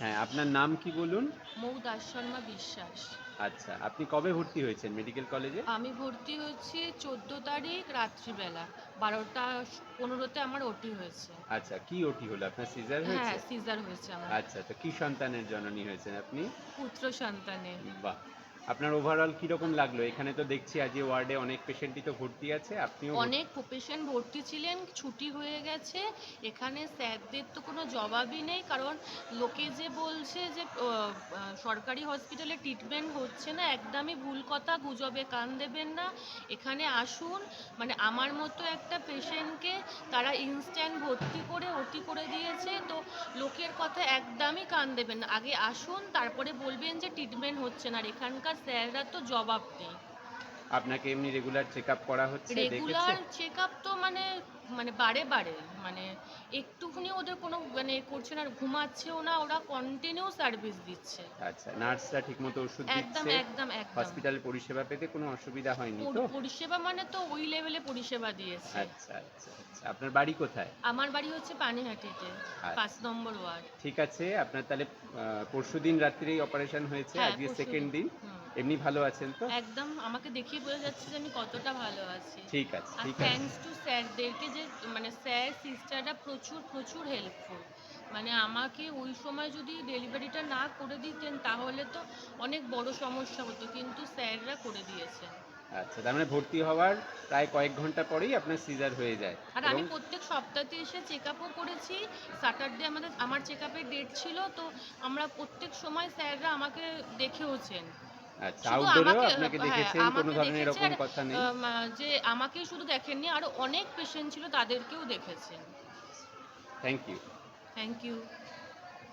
হ্যাঁ আপনার নাম কি বলুন? মৌ দাস শর্মা বিশ্বাস। আচ্ছা আপনি কবে ভর্তি হয়েছেন মেডিকেল কলেজে? আমি ভর্তি হয়েছি চোদ্দ তারিখ রাত্রিবেলা। বারোটা পনেরোতে আমার ওটি হয়েছে। আচ্ছা কি ওটি হলো? আপনার সিজার হ্যাঁ হয়েছে? সিজার হয়েছে আমার। আচ্ছা তো কি সন্তানের জননী হয়েছেন আপনি? পুত্র সন্তানের। বাহ আপনার ওভারঅল কীরকম লাগল? এখানে তো দেখছি আজ ওয়ার্ডে অনেক পেশেন্টই তো ভর্তি আছে, আপনিও অনেক পেশেন্ট ভর্তি ছিলেন, ছুটি হয়ে গেছে। এখানে স্যারদের তো কোনো জবাবই নেই, কারণ লোকে যে বলছে যে সরকারি হসপিটালে ট্রিটমেন্ট হচ্ছে না, একদমই ভুল কথা, গুজবে কান দেবেন না। এখানে আসুন মানে আমার মতো একটা পেশেন্টকে তারা ইনস্ট্যান্ট ভর্তি করে, ওটি করে দিয়েছে, তো লোকের কথা একদমই কান দেবেন না। আগে আসুন, তারপরে বলবেন যে ট্রিটমেন্ট হচ্ছে না, আর এখানকার স্যাররা তো জবাব নেই আপনাকে এমনি রেগুলার চেক আপ করা হচ্ছে রেগুলার চেক আপ তো মানে মানে বারে বারে মানে একটুখানি ওদের কোনো মানে করছে না ঘুমাচ্ছেও না ওরা কন্টিনিউ সার্ভিস দিচ্ছে। আচ্ছা নার্সরা ঠিকমতো ওষুধ একদম দিচ্ছে একদম একদম। হসপিটালে পরিষেবা পেতে কোনো অসুবিধা হয়নি তো? পরিষেবা মানে তো ওই লেভেলে পরিষেবা দিয়েছে। আচ্ছা আচ্ছা আচ্ছা। আপনার বাড়ি কোথায়? আমার বাড়ি হচ্ছে পানিহাটিতে আচ্ছা। পাঁচ নম্বর ওয়ার্ড। ঠিক আছে আপনার তাহলে পরশু দিন রাত্রেই অপারেশন হয়েছে হ্যাঁ, আজকে। সেকেন্ড দিন। হুম। এমনি ভালো আছেন তো? একদম আমাকে দেখিয়ে বোঝা যাচ্ছে যে আমি কতটা ভালো আছি। ঠিক আছে ঠিক আছে। থ্যাঙ্কস টু স্যারদেরকে যে মানে স্যার সিস্টাররা প্রচুর প্রচুর হেল্পফুল মানে আমাকে ওই সময় যদি ডেলিভারিটা না করে দিতেন তাহলে তো অনেক বড় সমস্যা হতো কিন্তু স্যাররা করে দিয়েছেন। আচ্ছা তার মানে ভর্তি হওয়ার প্রায় কয়েক ঘণ্টা পরেই আপনার সিজার হয়ে যায়। আর আমি প্রত্যেক সপ্তাহে এসে চেক আপও করেছি। স্যাটারডে আমাদের আমার চেক আপের ডেট ছিল তো আমরা প্রত্যেক সময় স্যাররা আমাকে দেখেওছেন। আউটডোরেও আমাকে- আপনাকে হ্যাঁ, দেখেছেন কোনো ধরনের এরকম কথা নেই? যে আমাকে শুধু দেখেননি আরও অনেক পেশেন্ট ছিল তাদেরকেও দেখেছেন। Thank you thank you